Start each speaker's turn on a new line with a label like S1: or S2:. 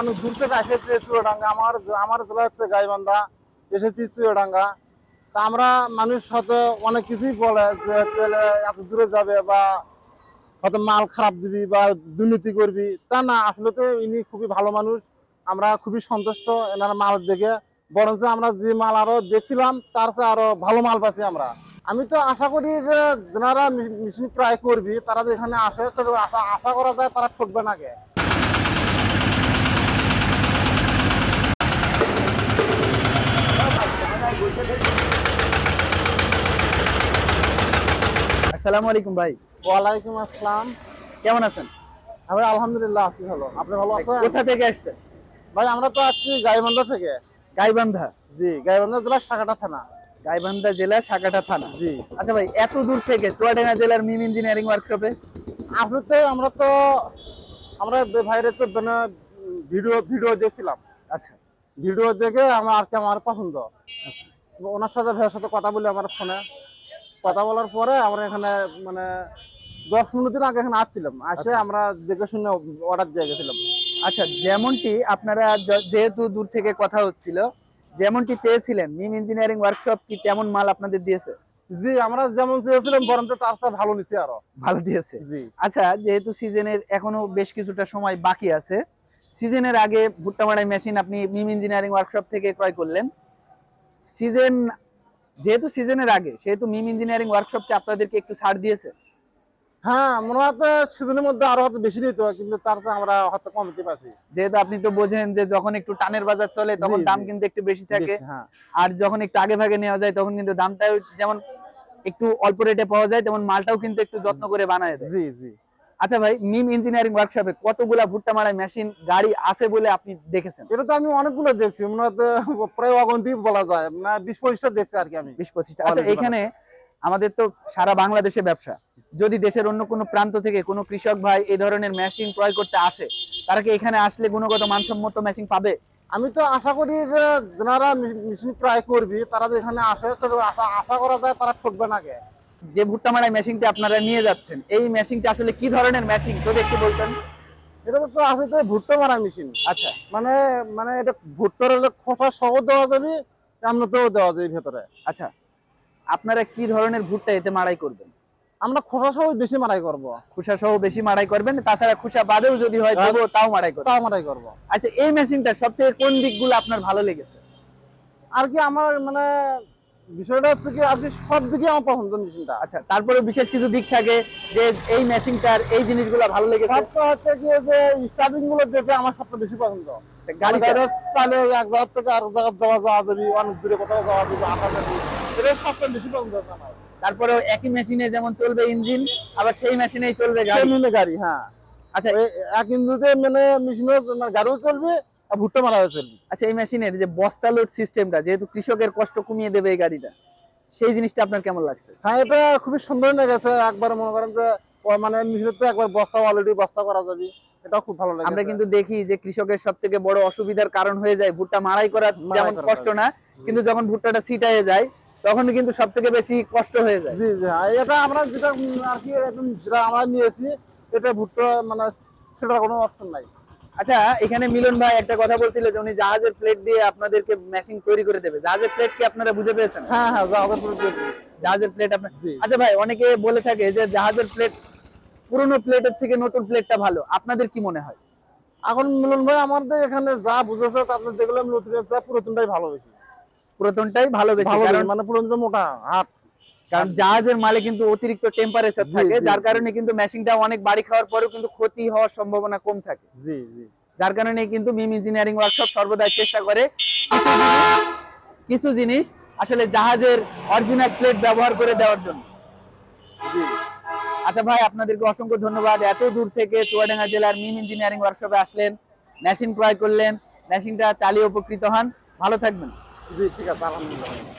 S1: অনেক দূর থেকে এসেছে চুয়াডাঙ্গা, আমার আমার জেলা হচ্ছে গাইবান্ধা, এসেছি চুয়াডাঙ্গা। তা আমরা মানুষ হয়তো অনেক কিছুই বলে যে পেলে এত দূরে যাবে বা হয়তো মাল খারাপ দিবি বা দুর্নীতি করবি। তা না, আসলে তো ইনি খুবই ভালো মানুষ, আমরা খুবই সন্তুষ্ট এনার মাল দেখে। বরঞ্চ আমরা যে মাল আরও দেখছিলাম, তার চেয়ে আরও ভালো মাল পাচ্ছি আমরা। আমি তো আশা করি যে যারা মেশিন ট্রাই করবি, তারা যেখানে আসে তো আশা আশা করা যায় তারা ঠকবে না কে
S2: আসসালামু আলাইকুম ভাই।
S1: ওয়ালাইকুম আসসালাম।
S2: কেমন আছেন?
S1: আমি আলহামদুলিল্লাহ আছি ভালো। আপনি ভালো আছেন?
S2: কোথা থেকে আসছেন?
S1: ভাই আমরা তো আছি গাইবান্ধা থেকে।
S2: গাইবান্ধা?
S1: জি গাইবান্ধা জেলার সাকাটা থানা।
S2: গাইবান্ধা জেলা সাকাটা থানা।
S1: জি।
S2: আচ্ছা ভাই এত দূর থেকে চুয়াডাঙ্গা জেলার মিম ইঞ্জিনিয়ারিং ওয়ার্কশপে
S1: আসলে আমরা তো আমরা ভাইরে তো মানে ভিডিও ভিডিও দেখছিলাম।
S2: আচ্ছা।
S1: ভিডিও দেখে আমার আর কি আমার পছন্দ।
S2: আচ্ছা।
S1: ওনার সাথে ভাইয়ের সাথে কথা বলি আমার ফোনে। কথা বলার পরে আমরা এখানে মানে দশ পনেরো দিন আগে এখানে আসছিলাম। আসে
S2: আচ্ছা।
S1: আমরা দেখে শুনে অর্ডার দিয়ে গেছিলাম।
S2: আচ্ছা যেমনটি আপনারা যেহেতু দূর থেকে কথা হচ্ছিল যেমনটি চেয়েছিলেন মিম ইঞ্জিনিয়ারিং ওয়ার্কশপ কি তেমন মাল আপনাদের দিয়েছে?
S1: জি আমরা যেমন চেয়েছিলাম বরঞ্চ তার চেয়ে ভালো নিছি আরও।
S2: ভালো দিয়েছে?
S1: জি।
S2: আচ্ছা যেহেতু সিজনের এখনও বেশ কিছুটা সময় বাকি আছে সিজনের আগে ভুট্টা মারাই মেশিন আপনি মিম ইঞ্জিনিয়ারিং ওয়ার্কশপ থেকে ক্রয় করলেন। সিজন যেহেতু সিজনের আগে সেহেতু মিম ইঞ্জিনিয়ারিং ওয়ার্কশপকে আপনাদেরকে একটু ছাড় দিয়েছে।
S1: হ্যাঁ মনে হয় তো সিজনের মধ্যে আরও হয়তো বেশি নিত কিন্তু তার চেয়ে আমরা হয়তো কম দিতে পারছি।
S2: যেহেতু আপনি তো বোঝেন যে যখন একটু টানের বাজার চলে তখন দাম কিন্তু একটু বেশি থাকে।
S1: হ্যাঁ।
S2: আর যখন একটু আগে ভাগে নেওয়া যায় তখন কিন্তু দামটাও যেমন একটু অল্প রেটে পাওয়া যায় তেমন মালটাও কিন্তু একটু যত্ন করে বানায়
S1: জি জি।
S2: আচ্ছা ভাই মিম ইঞ্জিনিয়ারিং ওয়ার্কশপে কতগুলা ভুট্টা মারাই মেশিন গাড়ি আছে বলে আপনি দেখেছেন?
S1: এটা তো আমি অনেকগুলো দেখছি প্রায় অগন্তি বলা যায়। না বিশ পঁচিশটা দেখছি আর কি আমি।
S2: বিশ পঁচিশটা। আচ্ছা এখানে আমাদের তো সারা বাংলাদেশে ব্যবসা। যদি দেশের অন্য কোনো প্রান্ত থেকে কোনো কৃষক ভাই এই ধরনের মেশিন ক্রয় করতে আসে তারা কি এখানে আসলে গুণগত মানসম্মত মেশিন পাবে?
S1: আমি তো আশা করি যে যারা মেশিন ট্রাই করবি তারা যে এখানে আসে আশা করা যায় তারা ঠকবে না কে
S2: যে ভুট্টা মারাই মেশিনটি আপনারা নিয়ে যাচ্ছেন এই মেশিনটি আসলে কি ধরনের মেশিন? যদি একটু বলতেন।
S1: এটা তো আসলে ভুট্টা মারা মেশিন।
S2: আচ্ছা।
S1: মানে মানে এটা ভুট্টার হলে খোসা সহ দেওয়া যাবে দেওয়া যায় ভেতরে।
S2: আচ্ছা আপনারা কি ধরনের ভুট্টা এতে মারাই করবেন?
S1: আমরা খোসা সহ বেশি মারাই করব।
S2: খুশা সহ বেশি মারাই করবেন তাছাড়া খুশা বাদেও যদি হয়
S1: হ্যাঁ।
S2: তবুও তাও মারাই করবেন।
S1: তাও মারাই করব।
S2: আচ্ছা এই মেশিনটা সব থেকে কোন দিকগুলো আপনার ভালো লেগেছে?
S1: আর কি আমার মানে বিষয়টা হচ্ছে কি কি সব দিকে আমার পছন্দ মেশিনটা।
S2: আচ্ছা তারপরে বিশেষ কিছু দিক থাকে যে এই মেশিনটার এই জিনিসগুলো ভালো লেগেছে?
S1: সবটা হচ্ছে কি যে স্টার্টিংগুলো দেখে আমার সবচেয়ে বেশি পছন্দ।
S2: আচ্ছা,
S1: গাড়িটা? চালে এক জায়গা থেকে আরেক জায়গায় যাওয়া যাওয়া যাবি অনেক দূরে কোথাও যাওয়া যাবে যাবি এটা সবচেয়ে বেশি পছন্দ হচ্ছে আমার।
S2: তারপরেও একই মেশিনে যেমন চলবে ইঞ্জিন আবার সেই মেশিনেই চলবে গাড়ি?
S1: গাড়ি হ্যাঁ।
S2: আচ্ছা
S1: এক ইঞ্জিতে মানে মেশিনও মানে গাড়িও চলবে ভুট্টা চলবে
S2: আচ্ছা এই মেশিনের যে বস্তা লোড সিস্টেমটা যেহেতু কৃষকের কষ্ট কমিয়ে দেবে এই গাড়িটা সেই জিনিসটা আপনার কেমন লাগছে?
S1: হ্যাঁ এটা খুবই সুন্দর লেগেছে। একবার মনে করেন যে মানে তো একবার বস্তা অলরেডি বস্তা করা যাবে। এটাও খুব ভালো লাগে
S2: আমরা কিন্তু দেখি যে কৃষকের সব থেকে বড় অসুবিধার কারণ হয়ে যায় ভুট্টা মারাই করা যেমন কষ্ট না কিন্তু যখন ভুট্টাটা ছিটায়ে যায় তখন কিন্তু সব থেকে বেশি কষ্ট হয়ে যায়।
S1: জি জি হ্যাঁ এটা আমরা যেটা আর কি একদম যেটা আমরা নিয়েছি এটা ভুট্টা মানে সেটার কোনো অপশন নাই।
S2: আচ্ছা এখানে মিলন ভাই একটা কথা বলছিল যে উনি জাহাজের প্লেট দিয়ে আপনাদেরকে মেশিন তৈরি করে দেবে। জাহাজের প্লেট কি আপনারা বুঝে পেয়েছেন?
S1: হ্যাঁ হ্যাঁ জাহাজের দিই।
S2: জাহাজের প্লেট আপনার আচ্ছা ভাই অনেকে বলে থাকে যে জাহাজের প্লেট পুরনো প্লেটের থেকে নতুন প্লেটটা ভালো। আপনাদের কি মনে হয়?
S1: এখন মিলন ভাই আমাদের এখানে যা বুঝেছে তাতে দেখলাম নতুনের চেয়ে পুরাতনটাই ভালো বেশি
S2: পুরাতনটাই ভালো বেশি কারণ
S1: মানে পুরাতনটা মোটা হাট
S2: কারণ জাহাজের মালে কিন্তু অতিরিক্ত টেম্পারেচার থাকে যার কারণে কিন্তু মেশিনটা অনেক বাড়ি খাওয়ার পরেও কিন্তু ক্ষতি হওয়ার সম্ভাবনা কম থাকে।
S1: জি জি।
S2: যার কারণে কিন্তু মিম ইঞ্জিনিয়ারিং ওয়ার্কশপ সর্বদাই চেষ্টা করে কিছু জিনিস- আসলে জাহাজের অরিজিনাল প্লেট ব্যবহার করে দেওয়ার জন্য। আচ্ছা ভাই আপনাদেরকে অসংখ্য ধন্যবাদ। এত দূর থেকে চুয়াডাঙ্গা জেলার মিম ইঞ্জিনিয়ারিং ওয়ার্কশপে আসলেন মেশিন ক্রয় করলেন মেশিনটা চালিয়ে উপকৃত হন। ভালো থাকবেন।
S1: জি ঠিক আছে আলহামদুলিল্লাহ।